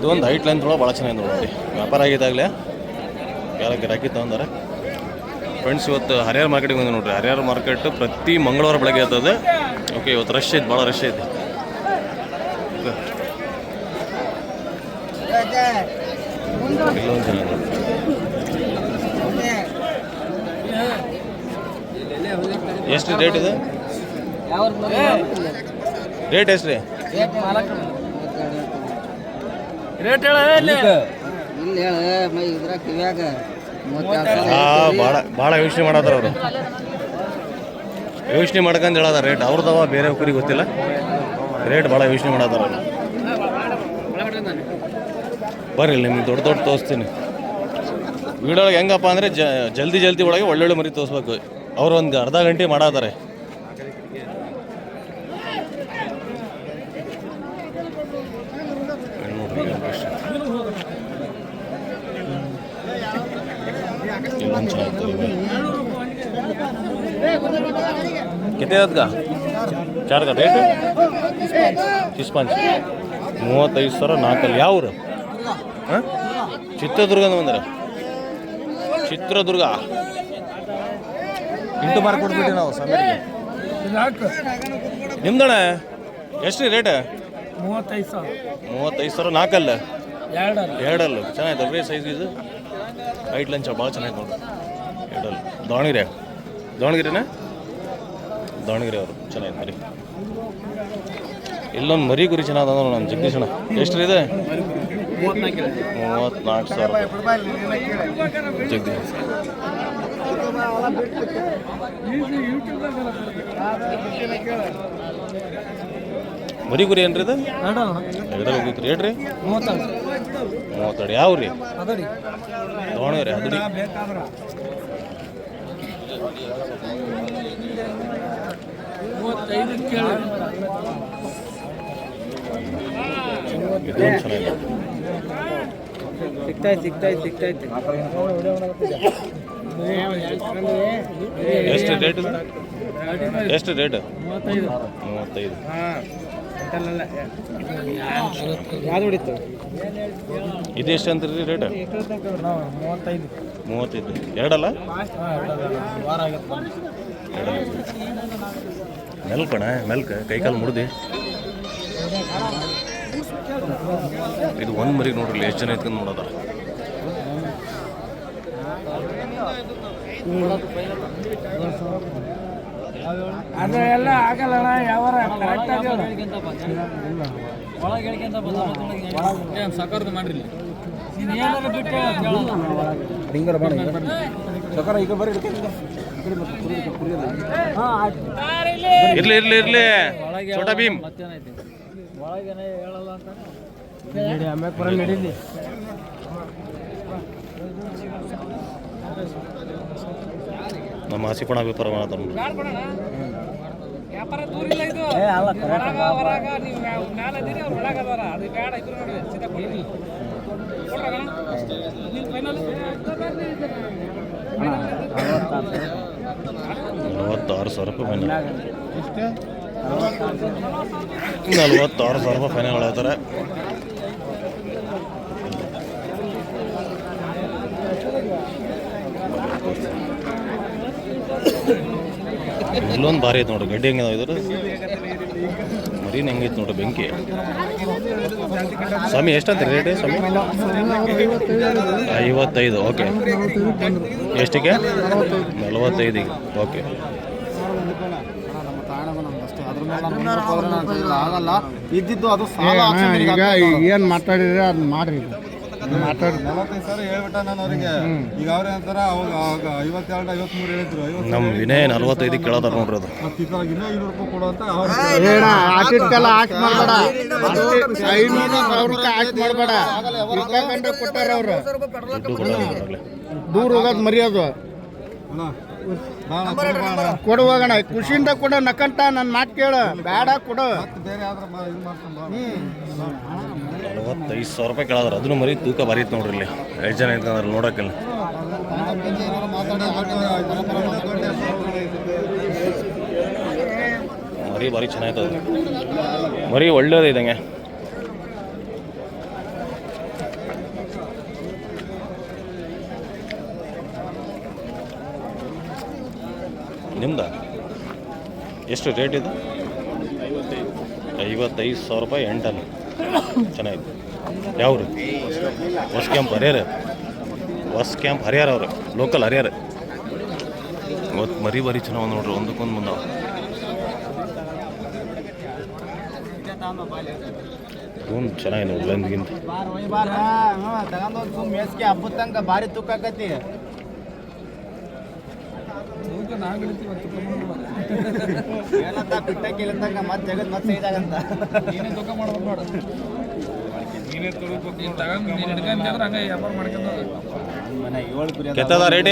ಇದೊಂದು height line ತೊಗೊಳೋ ಭಾಳ ಚೆನ್ನಾಗಿ ನೋಡಿ ವ್ಯಾಪಾರ ಆಗಿದ್ದಾಗಲೇ ಯಾರ ಗಿರಾಕಿ ತೊಗೊಂಡಾರೆ. ಫ್ರೆಂಡ್ಸ್ ಇವತ್ತು ಹರಿಹರ ಮಾರ್ಕೆಟಿಗೆ ಬಂದು ನೋಡ್ರಿ. ಹರಿಹರ ಮಾರ್ಕೆಟ್ ಪ್ರತಿ ಮಂಗಳವಾರ ಬೆಳಗ್ಗೆ ಇರ್ತದೆ ಓಕೆ ಇವತ್ತು ರಶ್ ಐತೆ ಭಾಳ ರಶ್ ಐತೆ. ಇಲ್ಲೊಂದು ಎಷ್ಟು ರೇಟ್ ಇದೆ? ರೇಟ್ ಎಷ್ಟು ರೀ ರೇಟ್ ಹೇಳ ಇಲ್ಲಿ ಹೇಳ ಮೈ ಇದ್ರ ಕಿವ್ಯಾಗ ಆ ಭಾಳ ಭಾಳ ಯೋಚನೆ ಮಾಡತ್ತಾರ ಅವರು. ಯೋಚನೆ ಮಾಡ್ಕೊಂಡು ಹೇಳದ ರೇಟ್ ಅವ್ರದವ ಬೇರೆ ಕುರಿ ಗೊತ್ತಿಲ್ಲ. ರೇಟ್ ಭಾಳ ಯೋಚನೆ ಮಾಡತ್ತಾರ ಅವರು. ಬರ್ರಿ ನಿಮ್ಗೆ ದೊಡ್ಡ ದೊಡ್ಡ ತೋರಿಸ್ತೀನಿ. ವಿಡೊಳಗೆ ಹೆಂಗಪ್ಪ ಅಂದರೆ ಜ ಜಲ್ದಿ ಜಲ್ದಿ ಒಳಗೆ ಒಳ್ಳೊಳ್ಳೆ ಮರಿ ತೋರಿಸ್ಬೇಕು. ಅವ್ರು ಒಂದು ಅರ್ಧ ಗಂಟೆ ಮಾಡಾತಾರೆ ಇಲ್ಲೊಂದು ಚೆನ್ನಾಗಿತ್ತು कितने दात का चार का ರೇಟ್ ಕಿಸ್ಪಾಂಚ್ ಮೂವತ್ತೈದು ಸಾವಿರ ನಾಲ್ಕಲ್ಲಿ ಯಾವ ಊರು ಹಾಂ ಚಿತ್ರದುರ್ಗದ ಬಂದ್ರೆ ಚಿತ್ರದುರ್ಗ ಇಂಟು ಮಾರ್ಕ್ ಕೊಟ್ಬಿಟ್ಟು ನಾವು ಸಮೀರಿಗೆ ನಿಮ್ದಣ್ಣ ಎಷ್ಟು ರೀ ರೇಟ್ ಮೂವತ್ತೈದು ಸಾವಿರ ಮೂವತ್ತೈದು ಸಾವಿರ ನಾಲ್ಕಲ್ಲ ಎರಡು ಎರಡಲ್ಲು ಚೆನ್ನಾಗಿದೆ ಅಲ್ರಿ ಸೈಜ್ ಇದು ಹೈಟ್ ಲಂಚ ಭಾಳ ಚೆನ್ನಾಗಿ ನೋಡ್ರಿ ಎರಡಲ್ಲು ದಾವಣಗೆರೆ ದಾವಣಗೆರೆನಾ ದಾವಣಗೆರೆ ಅವರು. ಚೆನ್ನಾಗಿದೆ ಮರಿ ಇಲ್ಲೊಂದು ಮರಿ ಗುರಿ ಚೆನ್ನಾದ ನಮ್ಮ ಜಗದೀಶಣ ಎಷ್ಟು ಇದೆ? ಮೂವತ್ನಾಲ್ಕು ಸಾವಿರ ಜಗದೀಶ್. ಮರಿ ಗುರಿ ಏನ್ರಿ ಇದು? ರೇಟ್ ರೀ ಮೂವತ್ತೆರಡು. ಯಾವ ರೀ ದಾವಣಗೆರೆ ಅದು ರೀ ಮೂವತ್ತೈದು ಕೇಳಿ. ಇದೊಂದು ಸಿಗ್ತಾ ಸಿಗ್ತೈತಿ ಸಿಗ್ತೈತಿ ಸಿಗ್ತೈತಿ ಎಷ್ಟು ರೇಟ್ ಎಷ್ಟು ರೇಟ್ ಮೂವತ್ತೈದು. ಮೂವತ್ತೈದು. ಯಾವ್ದು ಹೊಡಿತು? ಇದು ಎಷ್ಟು ಅಂತೀರಿ ರೇಟ್ ಮೂವತ್ತೈದು. ಮೂವತ್ತೈದು. ಎರಡಲ್ಲ? ವಾರ ಆಗತ್ತೆ ಎರಡಲ್ಲ. ಮೆಲ್ಕಣ ಮೆಲ್ಕ ಕೈಕಾಲು ಮುಡ್ದಿ ಇದು ಒಂದು ಮರಿಗೆ ನೋಡ್ರಿ ಎಷ್ಟು ಜನ ಇತ್ಕೊಂಡು ನೋಡೋದಾರ ಅದು ಎಲ್ಲ ಆಗಲ್ಲ ಅಣ್ಣ ಯಾವಾರ ಕರೆಕ್ಟ್ ಸಕರ್ದು ಮಾಡ್ರಿ ಸಕಾರ ಈಗ ಬರ್ರಿ ಇರ್ಲಿ ಇರ್ಲಿ ಇರ್ಲಿ. ಛೋಟಾ ಭೀಮ್. ಮತ್ತೇನೈತಿ ಒಳಗೇನೆ ಹೇಳಲ್ಲ ಅಂತ ಆಮ್ಯಾಗ ಬರ ನಡೀಲಿ ನಮ್ಮ ಹಸಿಪಣ ವ್ಯಾಪಾರ ಮಾಡತ್ತಾರ ವ್ಯಾಪಾರ ದೂರ ಇಲ್ಲ ಇದು ಹೊರಗ ಹೊರಗ ನೀವು ಮ್ಯಾಲ ಅದೀರಿ ಅವ್ರು ಒಳಗ ಅದಾರ. ಅದು ಬೇಡ ಇಬ್ರು ನೋಡಿ ಸೀದಾ ಕೊಡ್ರಿ ಕೊಡ್ರಗಣ ನೀವು ಫೈನಲ್ ನಲವತ್ತಾರು ಸಾವಿರ ರೂಪಾಯಿ ಫೈನಲ್ ನಲವತ್ತಾರು ಸಾವಿರ ರೂಪಾಯಿ ಫೈನಲ್ ಹೇಳ್ತಾರೆ ಇಲ್ಲೊಂದು ಭಾರಿ ಐತೆ ನೋಡ್ರಿ ಗಡ್ಡಿ ಹೆಂಗಿದೆ ಇದ್ರ? ಮರಿನ ಹೆಂಗೈತೆ ನೋಡ್ರಿ ಬೆಂಕಿ. ಸ್ವಾಮಿ ಎಷ್ಟಂತ ರೇಟ್ ಸ್ವಾಮಿ? ಐವತ್ತೈದು, ಓಕೆ. ಎಷ್ಟಿಗೆ ನಲವತ್ತೈದಿಗೆ, ಓಕೆ. ಅದು ಈಗ ಏನು ಮಾತಾಡಿದ್ರೆ ಅದನ್ನ ಮಾಡ್ರಿ ನಮ್ಮ ವಿನಯ ನಲ್ವತ್ತೈದು ಕೇಳತ್ತಾರ ನೋಡ್ರಿ ಅದು. ಮತ್ತೆ ಇದ್ರಾಗ ಇನ್ನೂ ಐನೂರು ರೂಪಾಯಿ ಕೊಡು ಅಂತ ಅವ್ರು ಏನ ಆಟಿಟ್ಕೆಲ್ಲ ಆಟ್ ಮಾಡಬೇಡ. ಐನೂರು ಸಾವಿರ ರೂಪಾಯಿ ಆಕ್ಟ್ ಮಾಡಬೇಡ. ಇಪ್ಪತ್ತಂಡ ಕೊಟ್ಟಾರ ಅವ್ರು. ದೂರ ಹೋಗೋದು ಮರ್ಯಾದು. ಕೊಡುವಾಗಣ ಖುಷಿಯಿಂದ ಕೊಡು ನಕಂತ ನನ್ನ ಮಾತು ಕೇಳು. ಬೇಡ ಕೊಡು. ಮತ್ತೆ ಬೇರೆ. ನಲವತ್ತೈದು ಸಾವಿರ ರೂಪಾಯಿ ಕೇಳಿದ್ರೆ. ಅದನ್ನು ಮರಿ ತೂಕ ಬರೀತು ನೋಡ್ರಿ ಇಲ್ಲಿ. ಐದು ಜನ ಇದ್ಕೊಂಡ್ರೆ ನೋಡೋಕ್ಕಿಲ್ಲ ಮರಿ ಭಾರಿ ಚೆನ್ನಾಗಿತ್ತು ಅದು ಮರಿ ಒಳ್ಳೇದು ಇದಂಗೆ ನಿಮ್ದ? ಎಷ್ಟು ರೇಟ್ ಇದು? ಐವತ್ತೈದು ಸಾವಿರ ರೂಪಾಯಿ ಎಂಟಲ್ಲಿ. ಚೆನ್ನಾಗಿದೆ. ಯಾವ್ರು? ಹೊಸ ಕ್ಯಾಂಪ್ ಹರಿಹರ. ಹೊಸ ಕ್ಯಾಂಪ್ ಹರಿಹರ ಅವರು. ಲೋಕಲ್ ಹರಿಹರ. ಇವತ್ತು ಮರಿ ಬರಿ ಚೆನ್ನಾಗಿ ನೋಡ್ರಿ, ಒಂದಕ್ಕೊಂದು ಮುಂದೆ. ಹ್ಞೂ ಚೆನ್ನಾಗಿ ನೋಡಿ ಸುಮ್ ಮೇಸ್ಗೆ ಹಬ್ಬದ ತನಕ ಭಾರಿ ತುಕ್ಕಾಕತಿ ಏನಂತ ಬಿಟ್ಟ ಮತ್ತೆ ಜಗತ್ ಮತ್ತೆ ಇದಾಗಂತ ನೀನೇ ತೂಕ ಮಾಡ್ಬೇಕು ನೋಡು. ನೀನೇ ತಗೊಂಡ್ ನೀನು ಹಿಡ್ಕೊಂಡ್ರೆ ಹಂಗೆ ವ್ಯಾಪಾರ ಮಾಡ್ಕೊಂಡು ಮನೆ ಏಳು ಕುರಿ ಕೆತ್ತದ ರೇಟ್?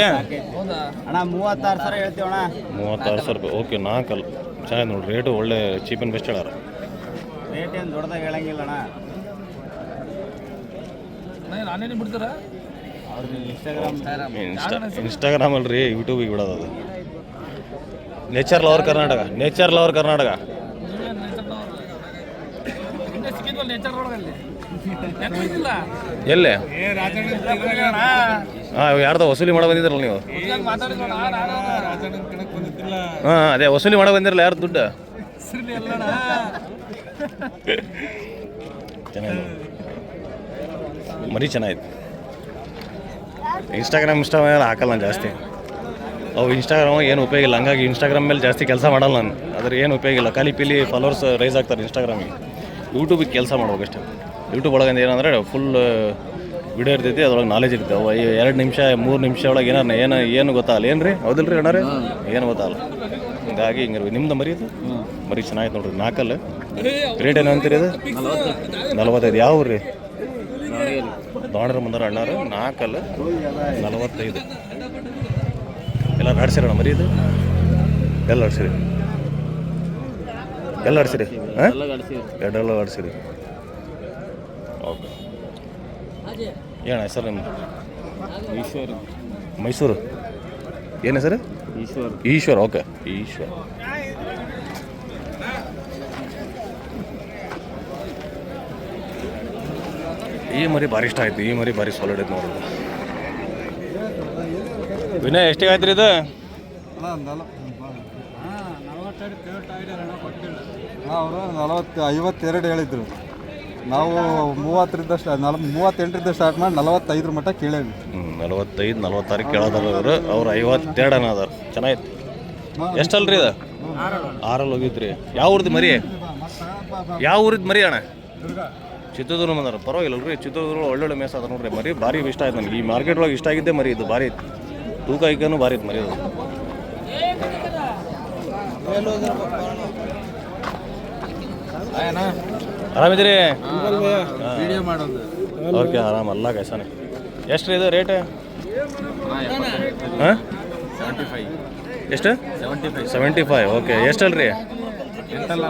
ಹೌದಾ? ಅಣ್ಣ ಮೂವತ್ತಾರು ಸಾವಿರ ಹೇಳ್ತೀವಣ್ಣ ಮೂವತ್ತಾರು ಸಾವಿರ ರೂಪಾಯಿ. ಓಕೆ ನಾಲ್ಕಲ್ಲ ಚೆನ್ನಾಗಿ ನೋಡಿ ರೇಟು ಒಳ್ಳೆ ಚೀಪ್ ಆ್ಯಂಡ್ ಬೆಸ್ಟ್ ಹೇಳಾರ. ರೇಟ್ ಏನು ದೊಡ್ಡದಾಗ ಹೇಳಂಗಿಲ್ಲ ಅಣ್ಣ. ನಾನೇನು ಬಿಡ್ತೀರಾ? ಅವ್ರಿಗೆ ಇನ್ಸ್ಟಾಗ್ರಾಮ್ ಇನ್ಸ್ಟಾ ಇನ್ಸ್ಟಾಗ್ರಾಮ್ ಅಲ್ರಿ ಯೂಟ್ಯೂಬಿಗೆ ಬಿಡೋದು ಅದು. Nature lover Karnataka nature lover Karnataka ಎಲ್ಲಿ? ಹಾಂ ಯಾರ್ದೋ ವಸೂಲಿ ಮಾಡೋ ಬಂದಿದ್ರಲ್ಲ ನೀವು? ಹಾಂ ಅದೇ ವಸೂಲಿ ಮಾಡೋ ಬಂದಿರಲ್ಲ ಯಾರು ದುಡ್ಡು? ಚೆನ್ನಾಗಿ ಮರಿ ಚೆನ್ನಾಗಿತ್ತು. ಇನ್ಸ್ಟಾಗ್ರಾಮ್ ಇಷ್ಟ ಮೇಲೆ ಹಾಕಲ್ಲ ನಾನು ಜಾಸ್ತಿ. ಅವು ಇನ್ಸ್ಟಾಗ್ರಾಮ್ ಏನು ಉಪಯೋಗ ಇಲ್ಲ. ಹಂಗಾಗಿ ಇನ್ಸ್ಟಾಗ್ರಾಮ್ ಮೇಲೆ ಜಾಸ್ತಿ ಕೆಲಸ ಮಾಡಲ್ಲ ನಾನು. ಅದ್ರ ಏನು ಉಪಯೋಗ ಇಲ್ಲ. ಖಾಲಿ ಪಿಲಿ ಫಾಲೋವರ್ಸ್ ರೈಸ್ ಆಗ್ತಾರೆ ಇನ್ಸ್ಟಾಗ್ರಾಮಿಗೆ ಯೂಟ್ಯೂಬಿಗೆ ಕೆಲಸ ಮಾಡ್ಬೇಕಷ್ಟೇ ಯೂಟ್ಯೂಬ್ ಒಳಗೆ ಏನಂದರೆ ಫುಲ್ ವಿಡಿಯೋ ಇರ್ತೈತಿ ಅದ್ರೊಳಗೆ ನಾಲೆಜ್ ಇರ್ತೈತೆ. ಅವು ಎರಡು ನಿಮಿಷ ಮೂರು ನಿಮಿಷ ಒಳಗೆ ಏನಾರ ಏನು ಏನು ಗೊತ್ತಾಗಲ್ಲ. ಏನು ರೀ ಹೌದಿಲ್ಲ ರೀ ಅಣ್ಣಾರೆ ಏನು ಗೊತ್ತಾಗಲ್ಲ. ಹಿಂಗಾಗಿ ಹಿಂಗೆ ನಿಮ್ದು ಮರಿ ಇದು? ಮರಿ ಚೆನ್ನಾಗಿತ್ತು ನೋಡ್ರಿ. ನಾಲ್ಕಲ್ಲ. ರೇಟ್ ಏನು ಅಂತೀರಿ ಇದು? ನಲವತ್ತೈದು. ಯಾವ ರೀ ದಾವಣಗೆರೆ ಮುಂದಾರ ಅಣ್ಣಾರು. ನಾಲ್ಕಲ್ಲ. ನಲವತ್ತೈದು. ಎಲ್ಲ ಆಡ್ಸಿರಣ್ಣ ಮರಿ ಇದು? ಎಲ್ಲ ಆಡ್ಸಿರಿ? ಎಲ್ಲ ಆಡ್ಸಿರಿ? ಹಾಂ? ಎರಡೆಲ್ಲ ಆಡ್ಸಿರಿ. ಓಕೆ. ಏನು ಹೆಸರು ನಿಮ್ಮದು ಈಶ್ವರ್. ಮೈಸೂರು. ಏನು ಹೆಸರು? ಈಶ್ವರ್. ಈಶ್ವರ್ ಓಕೆ. ಈಶ್ವರ್. ಈ ಮರಿ ಭಾರಿ ಇಷ್ಟ ಆಯ್ತು. ಈ ಮರಿ ಭಾರಿ ಸಾಲಿಡ್ ಐತೆ ನೋಡೋದು ವಿನಯ್ ಎಷ್ಟಿಗೆ ಆಯ್ತು ರೀ ಇದು ಅವರು ನಲವತ್ತು ಐವತ್ತೆರಡು ಹೇಳಿದ್ರು. ನಾವು ಮೂವತ್ತರಿಂದ ರಿಂದ ನಲ ಮೂವತ್ತೆಂಟರಿಂದ ಸ್ಟಾರ್ಟ್ ಮಾಡಿ ನಲವತ್ತೈದರ ಮಟ್ಟ ಕೇಳೇವಿ. ನಲವತ್ತೈದು ನಲವತ್ತಾರು ಕೇಳೋದಾರ ಅವರು ಅವ್ರು ಐವತ್ತೆರಡು ಅದಾರ ಚೆನ್ನಾಗಿತ್ತು ಎಷ್ಟಲ್ರಿ ಇದು? ಆರಲ್ಲಿ ಹೋಗಿದ್ರಿ. ಯಾವ ಊರ್ದು ಮರಿ? ಯಾವ ಊರಿದ್ದು ಮರಿ ಅಣ್ಣ? ಚಿತ್ರದುರ್ಗ ಬಂದಾರ ಪರವಾಗಿಲ್ಲ ರೀ ಚಿತ್ರದುರ್ಗ ಒಳ್ಳೊಳ್ಳೆ ಮೇಸ ಅದ ನೋಡ್ರಿ ಮರಿ. ಭಾರಿ ಇಷ್ಟ ಆಯ್ತು ನನಗೆ ಈ ಮಾರ್ಕೆಟ್ ಒಳಗೆ ಇಷ್ಟ ಆಗಿದ್ದೆ ಮರಿ ಇದು. ಭಾರಿ ಇತ್ತು ತೂಕ ಇಕ್ಕೂ ಭಾರಿ ಇತ್ತು ಮರಿ ಅದು ಆರಾಮಿದ್ದೀರಿ? ವಿಡಿಯೋ ಮಾಡೋದು. ಓಕೆ ಆರಾಮ ಅಲ್ಲ ಕೈಸಾನೆ ಎಷ್ಟು ಇದು ರೇಟ್ ಹಾಂ ಎಷ್ಟು seventy five seventy five okay. ಎಷ್ಟಲ್ರಿ? ಎಂಟಲ್ಲ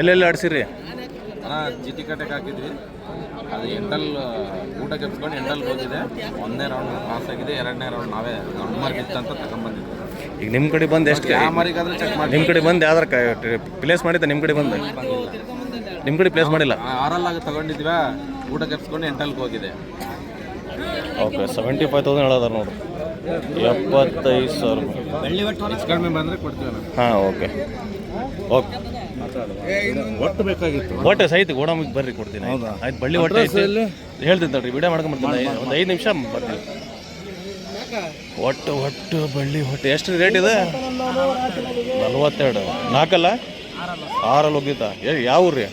ಎಲ್ಲೆಲ್ಲಿ ಆಡ್ಸಿರಿ? ಜಿಟಿ ಕಟ್ಟಕ್ಕೆ ಹಾಕಿದ್ವಿ. ಅದು ಎಂಟಲ್ ಊಟ ಕೆಪ್ಸ್ಕೊಂಡು ಎಂಟಲ್ ಹೋಗಿದೆ ಒಂದನೇ ರೌಂಡ್ ಪಾಸ್ ಆಗಿದೆ. ಎರಡನೇ ರೌಂಡ್ ನಾವೇ ರೌಂಡ್ ಮಾರ್ಕ್ ಇತ್ತು ಅಂತ ತಗೊಂಡ್ಬಂದಿದ್ವಿ. ಈಗ ನಿಮ್ಮ ಕಡೆ ಬಂದು ಎಷ್ಟು ಮಾರಿಗಾದ್ರೂ ಚೆಕ್ ಮಾಡಿ. ನಿಮ್ಮ ಕಡೆ ಬಂದು ಯಾವ್ದಾರ ಪ್ಲೇಸ್ ಮಾಡಿದ್ದೆ ನಿಮ್ಮ ಕಡೆ ಬಂದು? ನಿಮ್ಮ ಕಡೆ ಪ್ಲೇಸ್ ಮಾಡಿಲ್ಲ? ಆರಲ್ಲಾಗ ತಗೊಂಡಿದ್ವಿ. ಊಟ ಕೆಪ್ಸ್ಕೊಂಡು ಎಂಟಲ್ಗೆ ಹೋಗಿದೆ. ಓಕೆ ಸೆವೆಂಟಿ ಫೈವ್ ತೌಸಂಡ್ ಹೇಳೋದಾರ ನೋಡ್ರಿ ಎಪ್ಪತ್ತೈದು ಸಾವಿರ. ಕಡಿಮೆ ಬಂದರೆ ಕೊಡ್ತೀವಿ ಹಾಂ ಓಕೆ ಓಕೆ ಒಟ್ಟು ಬೇಕಾಗಿತ್ತು ಒಟ್ಟು ಸಹಿತ ಗೋಡಂಬಿಗೆ ಬರ್ರಿ ಕೊಡ್ತೀನಿ ಆಯ್ತು ಬಳ್ಳಿ ಹೊಟ್ಟೆ ಹೇಳ್ತೀನಿ ತಡ್ರಿ ವಿಡಿಯೋ ಮಾಡ್ಕೊಂಬರ್ತೀನಿ ಒಂದು ಐದು ನಿಮಿಷ ಬರ್ತೀನಿ ಒಟ್ಟು ಒಟ್ಟು ಬಳ್ಳಿ ಹೊಟ್ಟೆ ಎಷ್ಟು ರೇಟ್ ಇದೆ ನಲ್ವತ್ತೆರಡು ನಾಲ್ಕಲ್ಲ ಆರಲ್ಲಿ ಹೋಗಿದ್ದ ಏ ಯಾವ ರೀ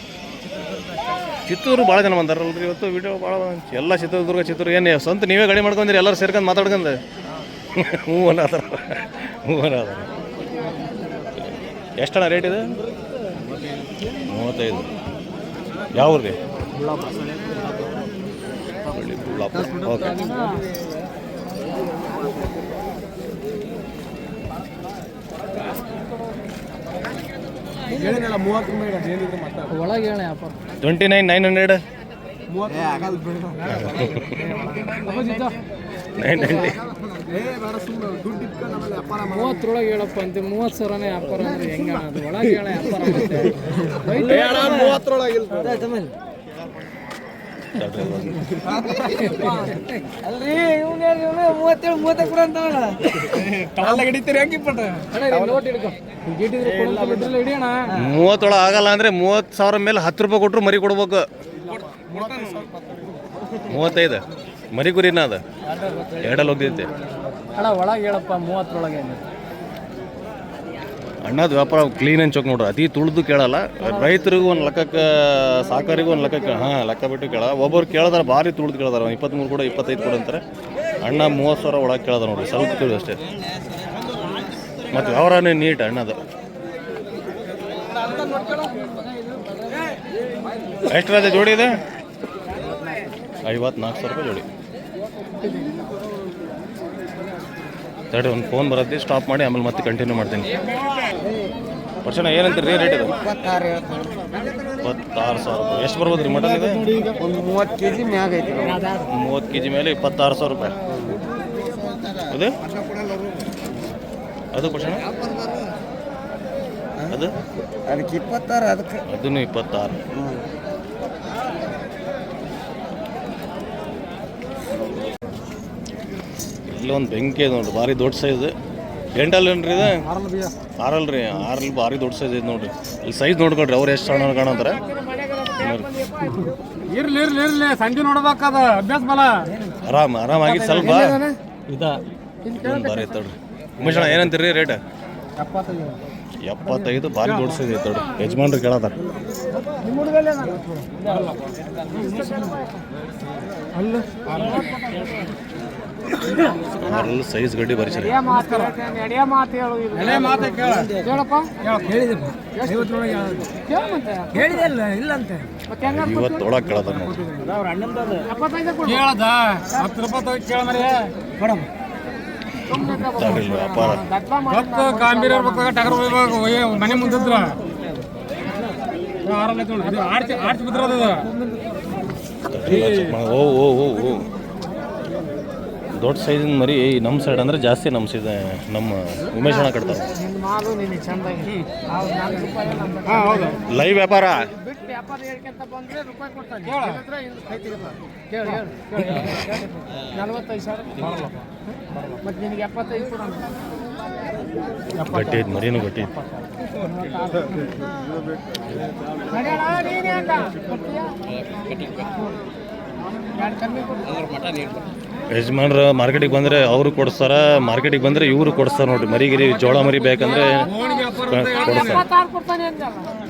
ಚಿತ್ತೂರು ಭಾಳ ಜನ ಬಂದಾರಲ್ರಿ ಇವತ್ತು ವಿಡಿಯೋ ಭಾಳ ಎಲ್ಲ ಚಿತ್ರದುರ್ಗ ಚಿತ್ರ ಏನು ಸ್ವಂತ ನೀವೇ ಗಾಡಿ ಮಾಡ್ಕೊಂಡಿರಿ ಎಲ್ಲರೂ ಸೇರ್ಕೊಂಡು ಮಾತಾಡ್ಕೊಂಡು ಹ್ಞೂ ಹೂವನ್ನ ಹ್ಞೂ ಅನ್ನೋದಾರ ಎಷ್ಟಣ್ಣ ರೇಟ್ ಇದೆ ಮೂವತ್ತೈದು. ಯಾವ ರೀ okay. Twenty nine nine hundred. Nine ninety ಮೂವತ್ತರೊಳಗೆ ಹೇಳಪ್ಪ ಅಂತ ಮೂವತ್ತು ಸಾವಿರನೇ ವ್ಯಾಪಾರ ಅಂದ್ರೆ ಹೆಂಗ ಅದು? ಒಳಗೆ ಹೇಳ ವ್ಯಾಪಾರ ತಡ್ರಿ ಅಲ್ರಿ ಇವನೇ ಇವನೇ ಮೂವತ್ತೇಳು ಕೊಡು ಅಂತ ಹಿಡಿತೀರಿ ನೋಟ್ ಹಿಡ್ಕೊ. ಹಿಡಿಯೋಣ. ಮೂವತ್ತೊಳಗೆ ಆಗಲ್ಲ ಅಂದ್ರೆ ಮೂವತ್ತು ಸಾವಿರ ಮೇಲೆ ಹತ್ತು ರೂಪಾಯಿ ಕೊಟ್ಟರು ಮರಿ ಕೊಡ್ಬೇಕು. ಮೂವತ್ತೈದು. ಮರಿ ಕುರಿನ ಅದ? ಎರಡಲ್ಲಿ ಹೋಗ್ತೈತೆ. ಅಣ್ಣ ಒಳಗೆ ಹೇಳಪ್ಪ ಮೂವತ್ತರೊಳಗೆ ಅಣ್ಣದ ವ್ಯಾಪಾರ ಕ್ಲೀನ್ ಆ್ಯಂಡ್ ಚೊಕ್ ನೋಡ್ರಿ. ಅತಿ ತುಳಿದು ಕೇಳಲ್ಲ. ರೈತರಿಗೂ ಒಂದು ಲೆಕ್ಕಕ್ಕೆ ಸಾಕಾರಿಗೂ ಒಂದು ಲೆಕ್ಕಕ್ಕೆ ಹಾಂ ಲೆಕ್ಕ ಬಿಟ್ಟು ಕೇಳ. ಒಬ್ಬರು ಕೇಳಿದಾರೆ ಭಾರಿ ತುಳಿದು ಕೇಳಿದಾರೆ. ಇಪ್ಪತ್ತ್ಮೂರು ಕೂಡ ಇಪ್ಪತ್ತೈದು ಕೂಡ ಅಂತಾರೆ. ಅಣ್ಣ ಮೂವತ್ತು ಸಾವಿರ ಒಳಗೆ ಕೇಳ್ದಾರೆ ನೋಡ್ರಿ. ಸ್ವಲ್ಪ ತಿಳಿದು ಅಷ್ಟೇ. ಮತ್ತು ವ್ಯವಹಾರನೇ ನೀಟ್ ಅಣ್ಣದ. ಎಷ್ಟು ರಾಜ ಜೋಡಿ ಇದೆ? ಐವತ್ನಾಲ್ಕು ಸಾವಿರ ರೂಪಾಯಿ ಜೋಡಿ. ತಡ್ರಿ ಒಂದು ಫೋನ್ ಬರುತ್ತೆ ಸ್ಟಾಪ್ ಮಾಡಿ ಆಮೇಲೆ ಮತ್ತೆ ಕಂಟಿನ್ಯೂ ಮಾಡ್ತೀನಿ. ಏನಂತ ಏನಂತೀರಿ ರೇಟ್ ಇದು? ಇಪ್ಪತ್ತಾರು ಸಾವಿರ ರೂಪಾಯಿ. ಎಷ್ಟು ಬರ್ಬೋದು ರೀ ಮಟನ್ ಇದೆ? ಮೂವತ್ತು ಕೆ ಜಿ ಮ್ಯಾಗ ಐತಿ ಮೂವತ್ತು ಕೆ ಜಿ ಮೇಲೆ ಇಪ್ಪತ್ತಾರು ಸಾವಿರ ರೂಪಾಯಿ. ಅದು? ಅದು ವರ್ಷಣ ಅದು? ಅದಕ್ಕೆ ಇಪ್ಪತ್ತಾರು ಅದಕ್ಕೆ. ಅದನ್ನು ಇಪ್ಪತ್ತಾರು. ಇಲ್ಲೊಂದು ಬೆಂಕಿ ಇದೆ ನೋಡ್ರಿ ಭಾರಿ ದೊಡ್ಡ ಸೈಜ್ ಎಂಟಲ್ ಏನ್ರಿ ಇದೆ? ಆರಲ್ ರೀ ಆರಲ್ ಭಾರಿ ದೊಡ್ಡ ಸೈಜ್ ಐತೆ ನೋಡ್ರಿ. ಇಲ್ಲಿ ಸೈಜ್ ನೋಡ್ಕೊಡ್ರಿ ಅವ್ರು ಎಷ್ಟು ಸಣ್ಣ ಕಾಣಂತಾರೆ ಇರ್ಲಿ ಇರ್ಲಿ ಇರ್ಲಿ ಸಂಜೆ ನೋಡ್ಬೇಕದ ಅಭ್ಯಾಸ ಬಲ. ಆರಾಮ್ ಆರಾಮಾಗಿ ಸ್ವಲ್ಪ. ಇದೊಂದು ಭಾರಿ ಐತೆ ನೋಡ್ರಿ. ಉಮೇಶ್ ಅಣ್ಣ ಏನಂತೀರಿ ರೇಟ್ ಎಪ್ಪತ್ತೈದು. ಭಾರಿ ದೊಡ್ಡ ಸೈಜ್ ಐತೆ ನೋಡ್ರಿ. ಯಜಮಾನ್ರು ಕೇಳತ್ತಾರ. ಅಲ್ಲಿ. ಸೈಜ್ ಗಡ್ಡಿ ಬರ್ತಾರೆ ಕೇಳದ ವ್ಯಾಪಾರ. ಮನೆ ಮುಂದಿದ್ರ. ಆರ್ಚಿ ಆರ್ಚಿ ಬಿದ್ರದ ತಡ್ರಿ ಇಲ್ಲ ಓ ಓ ಓ ಓ. ದೊಡ್ಡ ಸೈಜಿನ ಮರಿ ನಮ್ಮ ಸೈಡ್ ಅಂದ್ರೆ ಜಾಸ್ತಿ ನಮ್ಮ ಸೈಡ್ ನಮ್ಮ ಉಮೇಶ್ ಅಣ್ಣ ಕಟ್ತಾರೆ. ಮಾಲು ನಿನಗೆ ಚಂದಾಗಿ ಹಾಂ ಹೌದು ಲೈವ್ ವ್ಯಾಪಾರ. ಗಟ್ಟಿ ಐತೆ ಮರಿನೂ ಗಟ್ಟಿ ಐತೆ. ಯಜಮಾನ್ರು ಮಾರ್ಕೆಟಿಗೆ ಬಂದರೆ ಅವರು ಕೊಡಿಸ್ತಾರ ಮಾರ್ಕೆಟಿಗೆ ಬಂದರೆ ಇವರು ಕೊಡಿಸ್ತಾರೆ ನೋಡ್ರಿ. ಮರಿಗಿರಿ ಜೋಳ ಮರಿ ಬೇಕಂದ್ರೆ ಕೊಡಿಸ್ತಾರೆ.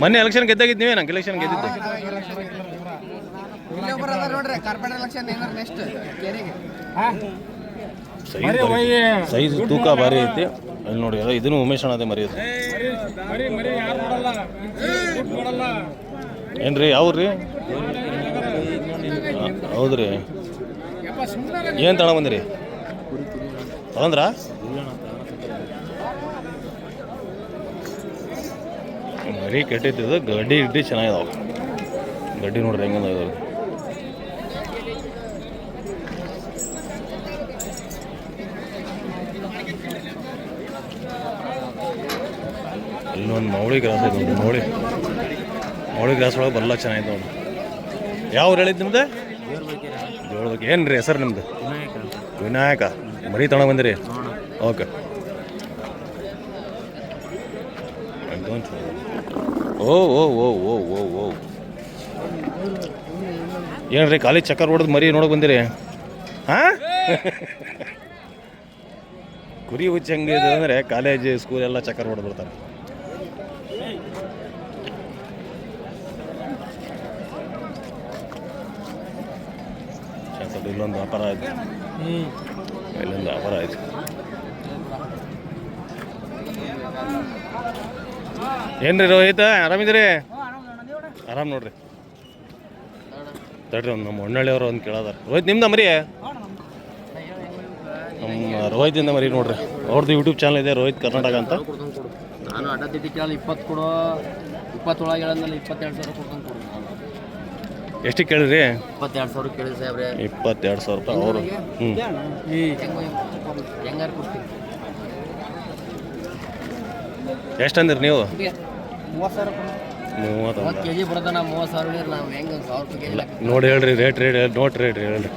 ಮೊನ್ನೆ ಎಲೆಕ್ಷನ್ ಗೆದ್ದಾಗಿದ್ದು ನೀವೇ ನಂಗೆ ಎಲೆಕ್ಷನ್ ಗೆದ್ದಿದ್ದೆ. ಸೈಜ್ ತೂಕ ಭಾರಿ ಐತಿ. ಅಲ್ಲಿ ನೋಡಿ ಅದ ಇದನ್ನು ಉಮೇಶ್ ಅಣ್ಣ ಅದೇ ಮರಿ ಅದು ಏನ್ರಿ ಯಾವ್ರಿ? ಹೌದ್ರಿ. ಏನು ತಗೊಂಡ್ ಬಂದಿರಿ? ತಗೊಂಡ್ರ? ಮರಿ ಕೆಟ್ಟಿದ್ದು ಗಡ್ಡಿ ಗಿಡ್ಡಿ ಚೆನ್ನಾಗಿದಾವೆ. ಗಡ್ಡಿ ನೋಡ್ರಿ ಹೆಂಗದ ಇಲ್ಲೊಂದು ಮೌಳಿ ಗ್ರಾಸ್ ಐತೆ ಮೌಳಿ. ಮೌಳಿ ಗ್ರಾಸ್ ಒಳಗೆ ಬರಲ್ಲ ಚೆನ್ನಾಗಿದೆ ನೋಡಿ ಯಾವ ಊರು ಹೇಳಿದ್ದು ನಿಮ್ದು? ಜೋಳದಕ್ಕೆ ಏನು ರೀ ಹೆಸರು ನಿಮ್ದು? ವಿನಾಯಕ. ಮರಿ ತೊಗೊಂಡು ಬಂದಿರಿ? ಓಕೆ. ಓ ಓ ಓ ಓ ಓ ಓ. ಏನ್ರಿ ಖಾಲಿ ಚಕ್ಕರ್ ಹೊಡೆದು ಮರಿ ನೋಡಕ್ ಬಂದಿರಿ? ಹಾಂ? ಕುರಿ ಹುಚ್ಚ ಹೆಂಗಿದೆ ಅಂದರೆ ಕಾಲೇಜ್ ಸ್ಕೂಲ್ ಎಲ್ಲ ಚಕ್ಕರ್ ಹೊಡೆದು ಬರ್ತಾರೆ ಸ್ವಲ್ಪ ಇಲ್ಲೊಂದು ವ್ಯಾಪಾರ ಹ್ಞೂ ಇಲ್ಲೊಂದು ವ್ಯಾಪಾರ ಆಯಿತು. ಏನ್ರಿ ರೋಹಿತ, ಆರಾಮಿದ್ದೀರಿ? ಆರಾಮ್ ನೋಡ್ರಿ. ತಡ್ರಿ ಒಂದು ನಮ್ಮ ಹೊನ್ನಳ್ಳಿಯವರು ಒಂದು ಕೇಳದಾರ. ರೋಹಿತ್, ನಿಮ್ದ ಮರಿ? ನಮ್ಮ ರೋಹಿತಿಂದ ಮರಿ ನೋಡ್ರಿ. ಅವ್ರದ್ದು ಯೂಟ್ಯೂಬ್ ಚಾನಲ್ ಇದೆ, ರೋಹಿತ್ ಕರ್ನಾಟಕ ಅಂತ. ನಾನು ಅಡ್ಡ ಇಪ್ಪತ್ತು ಕೊಡೋ, ಇಪ್ಪತ್ತೊಳಗೆ ಇಪ್ಪತ್ತೆರಡು ಸಾವಿರ ಕೊಡ್ತಾನೆ ಕೇಳಿದ್ರಿ? ಇಪ್ಪತ್ತೆರಡು ಸಾವಿರ ಕೇಳಿ ಸಾಹೇಬ್ರೆ. ಇಪ್ಪತ್ತೆರಡು ಸಾವಿರ ರೂಪಾಯಿ ಅವರು? ಹ್ಞೂ ಹೆಂಗಾರು ಕೊಡ್ತೀನಿ ಎಷ್ಟು ಅಂದಿರಿ ನೀವು? ಮೂವತ್ತು ಮೂವತ್ತು ಕೆ ಜಿ ಬರೋದಣ್ಣ ಮೂವತ್ತು ಸಾವಿರ ಹಿಡಿದ್ರೆ ನಾವು. ಹೆಂಗೆ ಸಾವಿರ ರೂಪಾಯಿ ನೋಡಿ ಹೇಳ್ರಿ ರೇಟ್ ರೇಟ್ ನೋಟ್ ರೇಟ್ ಹೇಳ್ರಿ.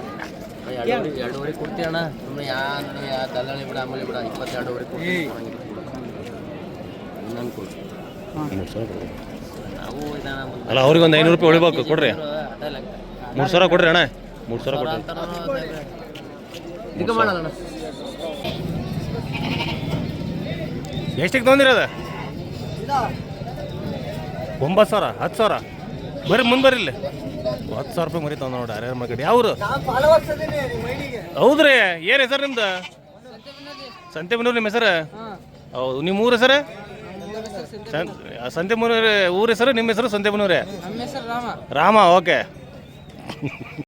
ಎರಡೂವರೆ ಎರಡೂವರೆ ಕೊಡ್ತೀವಿ ಅಣ್ಣ. ಸುಮ್ಮನೆ ಯಾ ಯಾ ದಲ್ಲಾಳಿ ಬಿಡ ಆಮೇಲೆ ಬಿಡ ಇಪ್ಪತ್ತೆರಡುವರೆ ಕೊಡ್ತೀವಿ ಇನ್ನೊಂದು ಕೊಡು. ನಾವು ಅಲ್ಲ ಅವ್ರಿಗೆ ಒಂದು ಐನೂರು ರೂಪಾಯಿ ಉಳಿಬೇಕು ಕೊಡ್ರಿ. ಮೂರು ಸಾವಿರ ಕೊಡ್ರಿ. ಅಣ್ಣ ಮೂರು ಸಾವಿರ ಕೊಡ್ರಿ ಎಷ್ಟಕ್ಕೆ ತೊಗೊಂದಿರದ ಒಂಬತ್ತು ಸಾವಿರ ಹತ್ತು ಸಾವಿರ? ಬರ್ರಿ ಮುಂದೆ ಬರ್ರಿ ಇಲ್ಲಿ. ಹತ್ತು ಸಾವಿರ ರೂಪಾಯಿ ಮರಿ ತೊಗೊಂಡು ನೋಡಿ ಅರ್ಯಾರ ಮಾರ್ಕೆಟ್ ಯಾವ್ರು? ಹೌದ್ರಿ ಏನು ಹೆಸರು ನಿಮ್ದು? ಸಂತೆ ಸಂತೆಬೆನ್ನೂರು ನಿಮ್ಮ ಹೆಸರು? ಹೌದು ನಿಮ್ಮ ಊರು ಹೆಸರು? ಸಂ- ಸಂತೆಬೆನ್ನೂರು ಊರ ಹೆಸರು ನಿಮ್ಮ ಹೆಸರು ಸಂತೆಬೆನ್ನೂರೇ ರಾಮ ಓಕೆ.